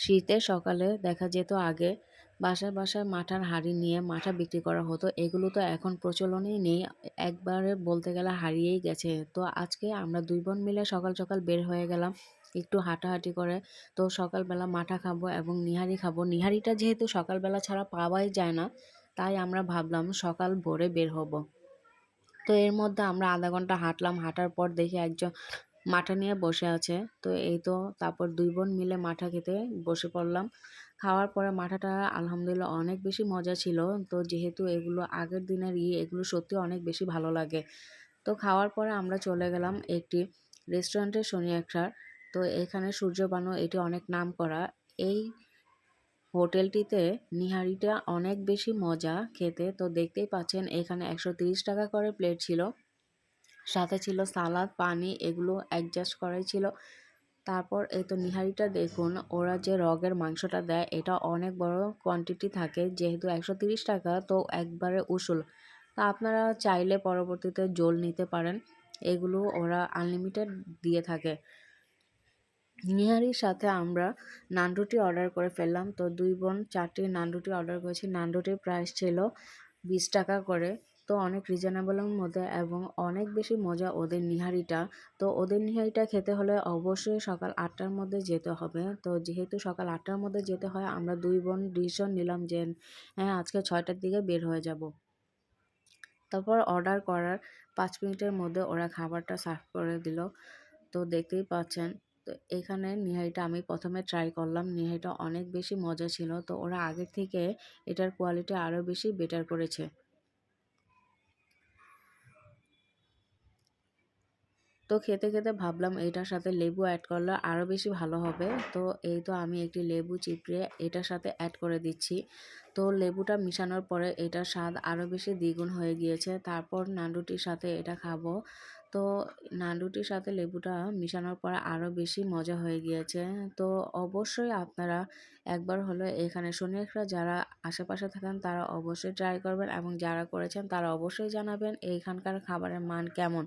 শীতের সকালে দেখা যেত আগে বাসায় বাসায় মাঠার হাঁড়ি নিয়ে মাঠা বিক্রি করা হতো। এগুলো তো এখন প্রচলনই নেই। একবারে বলতে গেলে হারিয়েই গেছে। তো আজকে আমরা দুই বোন মিলে সকাল সকাল বের হয়ে গেলাম একটু হাঁটাহাঁটি করে। তো সকালবেলা মাঠা খাব এবং নিহারি খাব। নিহারিটা যেহেতু সকালবেলা ছাড়া পাওয়াই যায় না, তাই আমরা ভাবলাম সকাল ভোরে বের হব। তো এর মধ্যে আমরা আধা ঘণ্টা হাঁটলাম। হাঁটার পর দেখি একজন মাঠা নিয়ে বসে আছে। তো এই তো তারপর দুই বোন মিলে মাঠা খেতে বসে পড়লাম। খাওয়ার পরে মাঠাটা আলহামদুলিল্লাহ অনেক বেশি মজা ছিল। তো যেহেতু এগুলো আগের দিনের ই এগুলো সত্যি অনেক বেশি ভালো লাগে। তো খাওয়ার পরে আমরা চলে গেলাম একটি রেস্টুরেন্টের শনি একসার। তো এখানে সূর্যবানু এটি অনেক নাম করা। এই হোটেলটিতে নিহারিটা অনেক বেশি মজা খেতে। তো দেখতেই পাচ্ছেন এখানে একশো টাকা করে প্লেট ছিল। সাথে ছিল সালাদ, পানি, এগুলো অ্যাডজাস্ট করাই ছিল। তারপর এই তো নিহারিটা দেখুন, ওরা যে রগের মাংসটা দেয়, এটা অনেক বড় কোয়ান্টিটি থাকে, যেহেতু একশো টাকা, তো একবারে উসুল। তা আপনারা চাইলে পরবর্তীতে জোল নিতে পারেন, এগুলো ওরা আনলিমিটেড দিয়ে থাকে। নিহারির সাথে আমরা নানরুটি অর্ডার করে ফেললাম, তো দুই বোন চারটি নানরুটি অর্ডার করেছি, নানরুটির প্রাইস ছিল বিশ টাকা করে। তো অনেক রিজনেবলের মধ্যে এবং অনেক বেশি মজা ওদের নিহারিটা। তো ওদের নিহারিটা খেতে হলে অবশ্যই সকাল আটটার মধ্যে যেতে হবে। তো যেহেতু সকাল আটটার মধ্যে যেতে হয়, আমরা দুই বোন ডিসিশন নিলাম যে হ্যাঁ আজকে ছয়টার দিকে বের হয়ে যাব। তারপর অর্ডার করার পাঁচ মিনিটের মধ্যে ওরা খাবারটা সার্ভ করে দিল। তো দেখতেই পাচ্ছেন, তো এখানে নিহারিটা, আমি প্রথমে ট্রাই করলাম। নিহারিটা অনেক বেশি মজা ছিল। তো ওরা আগের থেকে এটার কোয়ালিটি আরও বেশি বেটার করেছে। তো খেতে খেতে ভাবলাম এটার সাথে লেবু অ্যাড করলে আরও বেশি ভালো হবে। তো এই তো আমি একটি লেবু চিপড়ে এটার সাথে অ্যাড করে দিচ্ছি। তো লেবুটা মিশানোর পরে এটার স্বাদ আরও বেশি দ্বিগুণ হয়ে গিয়েছে। তারপর নান্ডুটির সাথে এটা খাব। তো নান্ডুটির সাথে লেবুটা মিশানোর পরে আরও বেশি মজা হয়ে গিয়েছে। তো অবশ্যই আপনারা একবার হলো এখানে শনিয়াকরা যারা আশেপাশে থাকেন তারা অবশ্যই ট্রাই করবেন এবং যারা করেছেন তারা অবশ্যই জানাবেন এইখানকার খাবারের মান কেমন।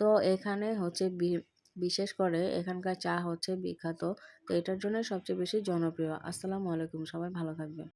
তো এখানে হচ্ছে বিশেষ করে এখানকার চা হচ্ছে বিখ্যাত। তো এটার জন্য সবচেয়ে বেশি জনপ্রিয়। আসসালামু আলাইকুম, সবাই ভালো থাকবেন।